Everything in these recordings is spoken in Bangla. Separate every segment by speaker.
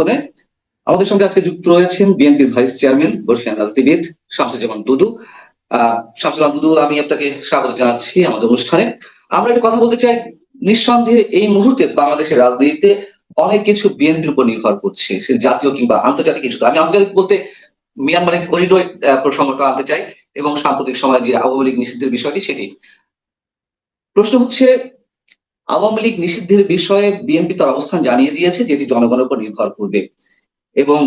Speaker 1: সংরক্ষণে আমাদের সঙ্গে আজকে যুক্ত রয়েছেন বিএনপির ভাইস চেয়ারম্যান বর্ষিয়ান রাজনীতিবিদ শামসুজ্জামান দুদু। শামসুজ্জামান দুদু, আমি আপনাকে স্বাগত জানাচ্ছি আমাদের অনুষ্ঠানে। আমরা একটা কথা বলতে চাই, নিঃসন্দেহে এই মুহূর্তে বাংলাদেশের রাজনীতিতে অনেক কিছু বিএনপির উপর নির্ভর করছে, সে জাতীয় কিংবা আন্তর্জাতিক কিছু। আমি আন্তর্জাতিক বলতে মিয়ানমারের করিডোর প্রসঙ্গটা আনতে চাই এবং সাম্প্রতিক সময়ে যে আওয়ামী লীগ নিষিদ্ধের বিষয়টি সেটি। প্রশ্ন হচ্ছে আওয়ামী লীগ নিষিদ্ধের বিষয়ে বিএনপি তার অবস্থান জানিয়ে দিয়েছে, যেটি জনগণের উপর নির্ভর করবে। এবং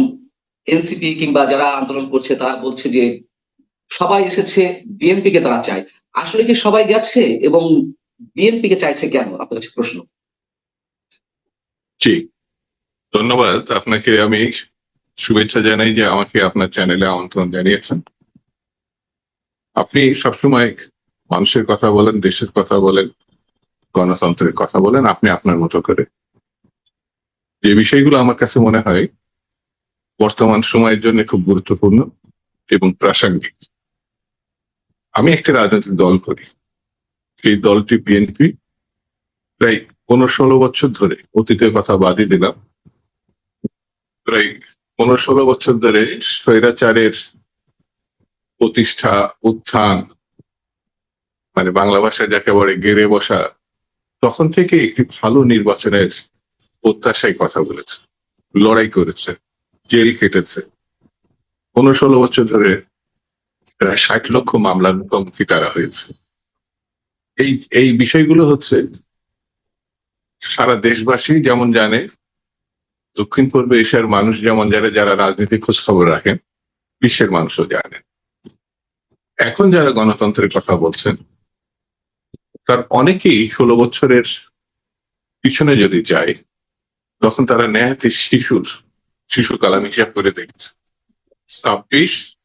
Speaker 1: এনসিপি কিংবা যারা আন্দোলন করছে, তারা বলছে যে সবাই এসেছে বিএনপি কে তারা চায়। আসলে কি সবাই গেছে এবং বিএনপি কে চাইছে কেন? আপনার কাছে প্রশ্ন।
Speaker 2: জি। ধন্যবাদ। আপনাকে আমি শুভেচ্ছা জানাই যে আমাকে আপনার চ্যানেলে আমন্ত্রণ জানিয়েছেন। আপনি সবসময় মানুষের কথা বলেন, দেশের কথা বলেন গণতন্ত্রের কথা বলেন, আপনি আপনার মতো করে। যে বিষয়গুলো আমার কাছে মনে হয় বর্তমান সময়ের জন্য খুব গুরুত্বপূর্ণ এবং প্রাসঙ্গিক। আমি একটা রাজনৈতিক দল করি। সেই দলটি বিএনপি প্রায় পনেরো ষোলো বছর ধরে অতীতের কথা বাদই দিলাম। প্রায় পনেরো ষোলো বছর ধরে স্বৈরাচারের প্রতিষ্ঠা, উত্থান মানে বাংলা ভাষায় যাকে বলে গেড়ে বসা তখন থেকে একটি ভালো নির্বাচনের প্রত্যাশায় কথা বলেছে, লড়াই করেছে, জেল কেটেছে পনেরো ষোলো বছর ধরে প্রায় ষাট লক্ষ মামলার মুখোমুখি তারা হয়েছে। এই এই বিষয়গুলো হচ্ছে, সারা দেশবাসী যেমন জানে, দক্ষিণ পূর্ব এশিয়ার মানুষ যেমন জানে, যারা রাজনীতি খোঁজ খবর রাখেন, বিশ্বের মানুষও জানে। এখন যারা গণতন্ত্রের কথা বলছেন তার অনেকেই ষোলো বছরের পিছনে যদি যায় তখন তারা ন্যায়তে শিশুর শিশু কালাম হিসাব করে দেখছে। ছাব্বিশ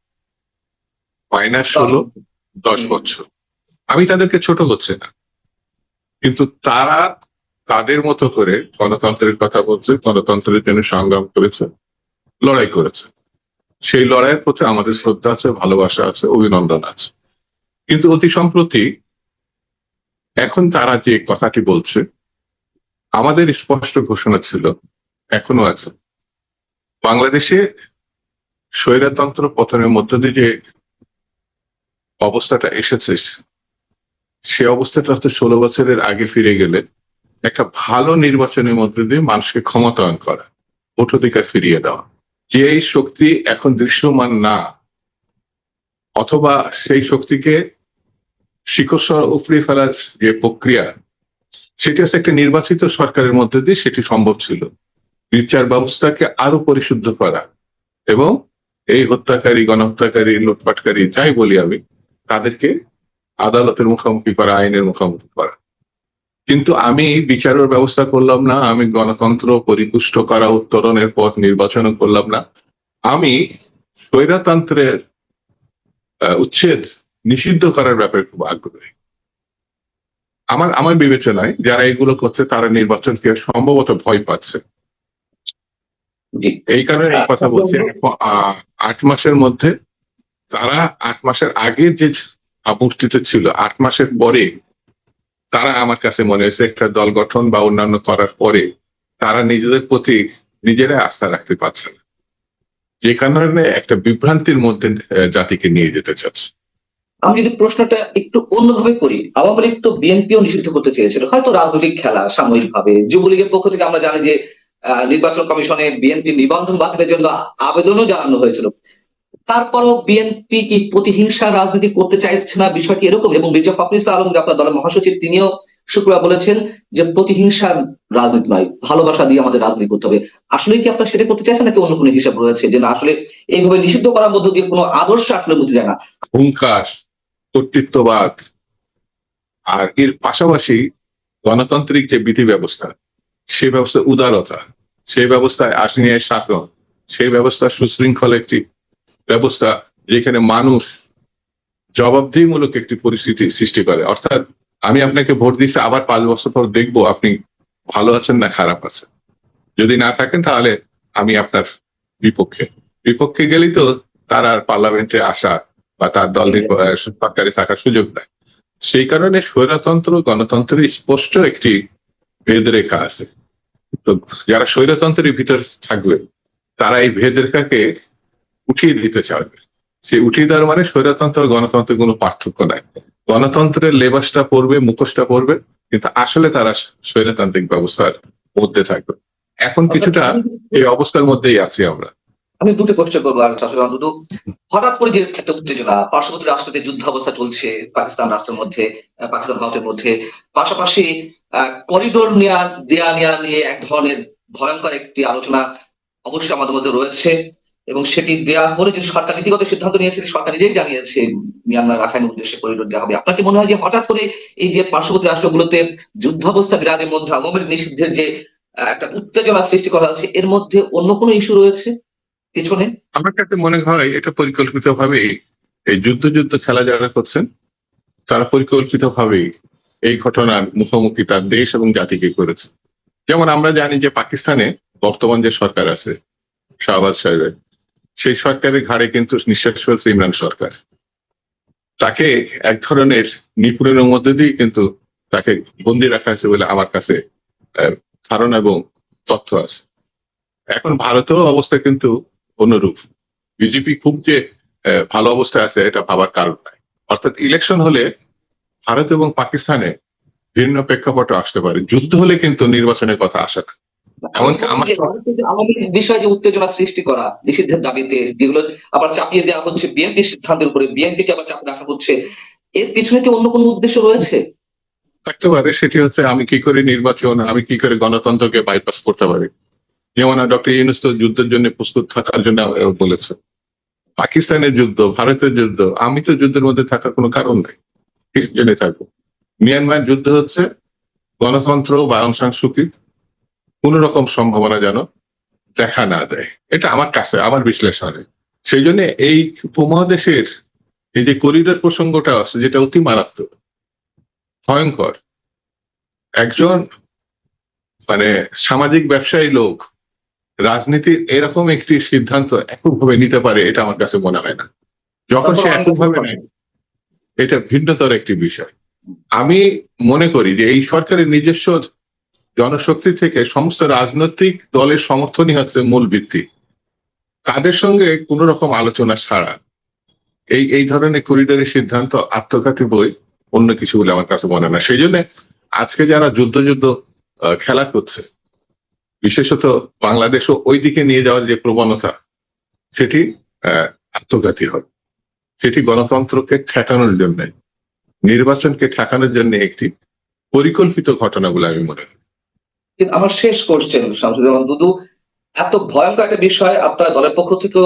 Speaker 2: মাইনাস ষোলো দশ বছর। আমি তাদেরকে ছোট করছি না। কিন্তু তারা তাদের মতো করে গণতন্ত্রের কথা বলছে গণতন্ত্রের জন্য সংগ্রাম করেছে লড়াই করেছে। সেই লড়াইয়ের প্রতি আমাদের শ্রদ্ধা আছে ভালোবাসা আছে অভিনন্দন আছে। কিন্তু অতি সম্প্রতি এখন তারা যে কথাটি বলছে, আমাদের স্পষ্ট ঘোষণা ছিল, এখনও আছে। বাংলাদেশে স্বৈরতন্ত্র পতনের মধ্য দিয়ে যে অবস্থাটা এসেছে, সে অবস্থাটা হচ্ছে ষোলো বছরের আগে ফিরে গেলে একটা ভালো নির্বাচনের মধ্যে দিয়ে মানুষকে ক্ষমতায়ন করা ভোটাধিকার ফিরিয়ে দেওয়া। যে এই শক্তি এখন দৃশ্যমান না, অথবা সেই শক্তিকে শিকড় উপড়ে ফেলার যে প্রক্রিয়া, সেটি হচ্ছে একটা নির্বাচিত সরকারের মধ্যে দিয়ে সেটি সম্ভব ছিল। বিচার ব্যবস্থাকে আরও পরিশুদ্ধ করা এবং এই হত্যাকারী, গণহত্যাকারী, লুটপাটকারী যাই বলি আমি, তাদেরকে আদালতের মুখোমুখি করা, আইনের মুখোমুখি করা। কিন্তু আমি বিচারের ব্যবস্থা করলাম না, আমি গণতন্ত্র পরিপুষ্ট করা, উত্তরণের পথ নির্বাচন করলাম না। আমি স্বৈরতন্ত্রের উচ্ছেদ নিষিদ্ধ করার ব্যাপারে খুব আগ্রহী। আমার আমার বিবেচনায় যারা এগুলো করছে তারা নির্বাচনকে সম্ভবত ভয় পাচ্ছে।
Speaker 1: জি।
Speaker 2: এই কারণে এই কথা বলছি। আট মাসের মধ্যে তারা আট মাসের আগে যে আবর্তিতে ছিল আট মাসের পরে তারা আমার কাছে মনে হয়েছে একটা দল গঠন বা অন্যান্য করার পরে তারা নিজেদের প্রতি নিজেরাই আস্থা রাখতে পারছে না। যে কারণে একটা বিভ্রান্তির মধ্যে জাতিকে নিয়ে যেতে চাচ্ছে।
Speaker 1: আমি যদি প্রশ্নটা একটু অন্যভাবে করি, আওয়ামী লীগ তো বিএনপিও নিষিদ্ধ করতে চেয়েছিল। হয়তো রাজনৈতিক খেলা সাময়িক ভাবে যুবলীগের পক্ষ থেকে আমরা জানি যে নির্বাচন কমিশনে বিএনপি নিবন্ধন বাতিলের জন্য আবেদনও জানানো হয়েছিল। তারপরও বিএনপি কি প্রতিহিংসা রাজনীতি করতে চাইছে না? বিষয়টি এরকম। এবং মির্জা ফখরুল আলম আপনার দলের মহাসচিব, তিনিও শুক্রবার বলেছেন যে, প্রতিহিংসার রাজনীতি নয়, ভালোবাসা দিয়ে আমাদের রাজনীতি করতে হবে। আসলে কি আপনার সেটা করতে চাইছেন নাকি অন্য কোনো হিসাব রয়েছে? যে না, আসলে এইভাবে নিষিদ্ধ করার মধ্য দিয়ে কোনো আদর্শ আসলে বুঝে যায় না?
Speaker 2: কর্তৃত্ববাদ। আর এর পাশাপাশি গণতান্ত্রিক যে বিধি ব্যবস্থা সে ব্যবস্থা উদারতা সেই ব্যবস্থায় আসনিয়ায় শাসন সেই ব্যবস্থা সুশৃঙ্খল একটি ব্যবস্থা যেখানে মানুষ জবাবদিহিমূলক একটি পরিস্থিতি সৃষ্টি করে। অর্থাৎ আমি আপনাকে ভোট দিচ্ছি, আবার পাঁচ বছর পর দেখব আপনি ভালো আছেন না খারাপ আছেন। যদি না থাকেন তাহলে আমি আপনার বিপক্ষে। বিপক্ষে গেলেই তো তার আর পার্লামেন্টে আসা বা তার দল সরকারে থাকার সুযোগ নাই। সেই কারণে স্বৈরতন্ত্র গণতন্ত্রের স্পষ্ট একটি ভেদ রেখা আছে। তো যারা স্বৈরতন্ত্রের ভিতর থাকবে তারা এই ভেদ রেখাকে উঠিয়ে দিতে চাইবে। সেই উঠিয়ে দেওয়ার মানে স্বৈরতন্ত্র আর গণতন্ত্রের কোনো পার্থক্য নাই। গণতন্ত্রের লেবাসটা পড়বে মুখোশটা পড়বে কিন্তু আসলে তারা স্বৈরতান্ত্রিক ব্যবস্থার মধ্যে থাকবে। এখন কিছুটা এই অবস্থার মধ্যেই আছি আমরা।
Speaker 1: আমি দুটো কোশ্চেন করব আর শাশুড়ি দুটো হঠাৎ করে যে একটা উত্তেজনা, পার্শ্ববর্তী রাষ্ট্রতে যুদ্ধাবস্থা চলছে, পাকিস্তান রাষ্ট্রের মধ্যে পাকিস্তান ভারতের মধ্যে, পাশাপাশি করিডোর নেওয়া দেয়া নেওয়া নিয়ে এক ধরনের ভয়ঙ্কর একটি আলোচনা অবশ্যই আমাদের মধ্যে রয়েছে এবং সেটি দেয়া হলে যে সরকার নীতিগত সিদ্ধান্ত নিয়েছে সরকার নিজেই জানিয়েছে, মিয়ানমার রাখাইনের উদ্দেশ্যে করিডোর দেওয়া হবে। আপনাকে মনে হয় যে হঠাৎ করে এই যে পার্শ্ববর্তী রাষ্ট্রগুলোতে যুদ্ধাবস্থা বিরাজের মধ্যে আওয়ামী নিষিদ্ধের যে একটা উত্তেজনা সৃষ্টি করা হয়েছে, এর মধ্যে অন্য কোনো ইস্যু রয়েছে? পিছনে
Speaker 2: আমার কাছে মনে হয় এটা পরিকল্পিত ভাবেই এই যুদ্ধ যুদ্ধ খেলা যারা করছেন, তারা পরিকল্পিত ভাবেই এই ঘটনার মুখোমুখি তার দেশ এবং জাতিকে করেছে। যেমন আমরা জানি যে পাকিস্তানে বর্তমান যে সরকার আছে, শাহবাজ সাহেবের সেই সরকারের ঘাড়ে কিন্তু নিঃশ্বাস ফেলছে ইমরান সরকার। তাকে এক ধরনের নিপুণের মধ্যে দিয়ে কিন্তু তাকে বন্দি রাখা হয়েছে বলে আমার কাছে ধারণা এবং তথ্য আছে। এখন ভারতেও অবস্থা কিন্তু অনুরূপ। বিজেপি খুব যে ভালো অবস্থায় আছে এটা ভাবার কারণ নাই। অর্থাৎ ইলেকশন হলে ভারত এবং পাকিস্তানে ভিন্ন প্রেক্ষাপটে আসতে পারে। যুদ্ধ হলে কিন্তু নির্বাচনের কথা আসে না। আমার-
Speaker 1: যে আওয়ামী লীগ বিষয়ে যে উত্তেজনা সৃষ্টি করা নিষিদ্ধের দাবিতে যেগুলো আবার চাপিয়ে দেওয়া হচ্ছে বিএনপি সিদ্ধান্তের উপরে বিএনপি কে আবার চাপ রাখা হচ্ছে এর পিছনে কি অন্য কোনো উদ্দেশ্য রয়েছে?
Speaker 2: থাকতে পারে সেটি হচ্ছে আমি কি করে নির্বাচন আমি কি করে গণতন্ত্রকে বাইপাস করতে পারি? যেমন ডক্টর ইউনুস তো যুদ্ধের জন্য প্রস্তুত থাকার জন্য বলেছে। পাকিস্তানের যুদ্ধ, ভারতের যুদ্ধ, আমি তো যুদ্ধের মধ্যে থাকার কোনো কারণ নাই। জন্য থাকব মিয়ানমার যুদ্ধ হচ্ছে গণতন্ত্র বা অং সান কোন রকম সম্ভাবনা যেন দেখা না দেয়। এটা আমার কাছে, আমার বিশ্লেষণে। সেই জন্য এই উপমহাদেশের এই যে করিডোর প্রসঙ্গটা আছে, যেটা অতি মারাত্মক, ভয়ঙ্কর। একজন মানে সামাজিক ব্যবসায়ী লোক রাজনীতির এরকম একটি সিদ্ধান্ত এককভাবে নিতে পারে এটা আমার কাছে মনে হয় না। যখন সে এককভাবে নেয় এটা ভিন্নতর একটি বিষয়। আমি মনে করি যে এই সরকারের নিজস্ব জনশক্তি থেকে সমস্ত রাজনৈতিক দলের সমর্থনই হচ্ছে মূল ভিত্তি। তাদের সঙ্গে কোন রকম আলোচনা ছাড়া এই এই ধরনের করিডোরের সিদ্ধান্ত আত্মঘাতী বই অন্য কিছু বলে আমার কাছে মনে হয় না। সেই জন্য আজকে যারা যুদ্ধ যুদ্ধ খেলা করছে বিশেষত বাংলাদেশও ওই দিকে নিয়ে যাওয়ার যে প্রবণতা, সেটি আত্মঘাতী হবে সেটি গণতন্ত্রকে ঠেকানোর জন্য, নির্বাচনকে ঠেকানোর জন্য একটি পরিকল্পিত ঘটনা বলে আমি মনে করি।
Speaker 1: কিন্তু আমার শেষ শামসুজ্জামান দুদু, এত ভয়ঙ্কর একটা বিষয় আপনার দলের পক্ষ থেকে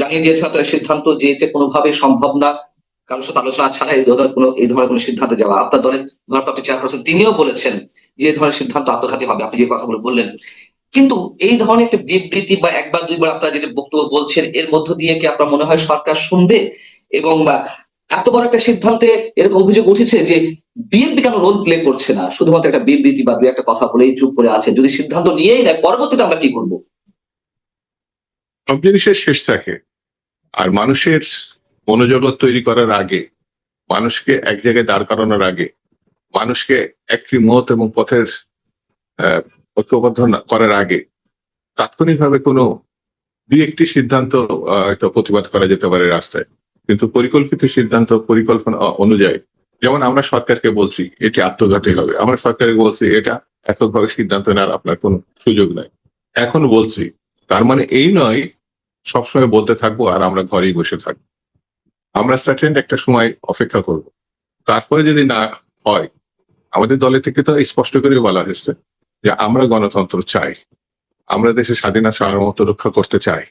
Speaker 1: জানিয়ে দিয়েছেন আপনার সিদ্ধান্ত যে এতে কোনোভাবে সম্ভব না। কারোর সাথে আলোচনা ছাড়া এই ধরনের কোনো এই ধরনের কোনো সিদ্ধান্ত যাওয়া আপনার দলের ভারপ্রাপ্ত চেয়ারপারসন তিনিও বলেছেন যে এই ধরনের সিদ্ধান্ত আত্মঘাতী হবে। আপনি যে কথাগুলো বললেন। কিন্তু এই ধরনের একটা বিবৃতি বা একবার দুইবার আপনারা যেটা বক্তব্য বলছেন, এর মধ্য দিয়ে কি আপনার মনে হয় সরকার শুনবে? এবং এত বড় একটা সিদ্ধান্তে এরকম অভিযোগ উঠেছে যে বিএনপি কেন রোল প্লে করছে না? শুধুমাত্র একটা বিবৃতি বা দুই একটা কথা বলেই চুপ করে আছে। যদি সিদ্ধান্ত নিয়েই নেয়, পরবর্তীতে আমরা কি করব?
Speaker 2: সব জিনিসের শেষ থাকে। আর মানুষের মনোজগৎ তৈরি করার আগে, মানুষকে এক জায়গায় দাঁড় করানোর আগে, মানুষকে একটি মত এবং পথের ঐক্যবদ্ধ করার আগে তাৎক্ষণিকভাবে কোনো দুই একটি সিদ্ধান্ত প্রতিবাদ করা যেতে পারে রাস্তায়। কিন্তু পরিকল্পিত সিদ্ধান্ত, পরিকল্পনা অনুযায়ী, যেমন আমরা সরকারকে বলছি, এটি আত্মঘাতী হবে। আমরা সরকারকে বলছি, এটা এককভাবে সিদ্ধান্ত নেওয়ার আপনার কোনো সুযোগ নাই। এখন বলছি, তার মানে এই নয়, সবসময় বলতে থাকব আর আমরা ঘরেই বসে থাকব। আমরা সার্টেন একটা সময় অপেক্ষা করব। তারপরে যদি না হয় আমাদের দলে থেকে তো স্পষ্ট করে বলা হয়েছে যে আমরা গণতন্ত্র চাই আমরা দেশের স্বাধীনতা সার্বভৌমত্ব রক্ষা করতে চাই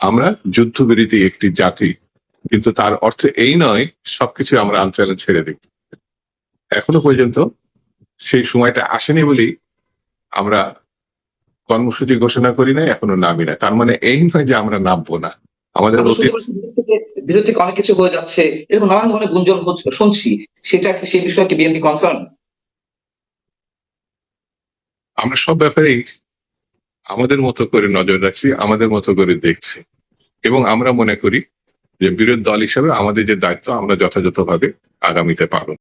Speaker 2: আমরা যুদ্ধবিরতি একটি জাতি কিন্তু তার অর্থ এই নয় সবকিছু আমরা আঞ্চলে ছেড়ে দিই। এখনও পর্যন্ত সেই সময়টা আসেনি বলেই আমরা কর্মসূচি ঘোষণা করি না এখনও নামি না। তার মানে এই নয় যে আমরা নামবো না। আমাদের অতীত
Speaker 1: ভিতর থেকে- অনেক কিছু হয়ে যাচ্ছে। এরকম নানান ধরনের গুঞ্জন শুনছি। সেটা সেই বিষয়ে কি বিএনপি কনসার্ন
Speaker 2: আমরা সব ব্যাপারেই আমাদের মতো করে নজর রাখছি, আমাদের মতো করে দেখছি। এবং আমরা মনে করি যে বিরোধী দল হিসাবে আমাদের যে দায়িত্ব, আমরা যথাযথভাবে আগামীতে পালন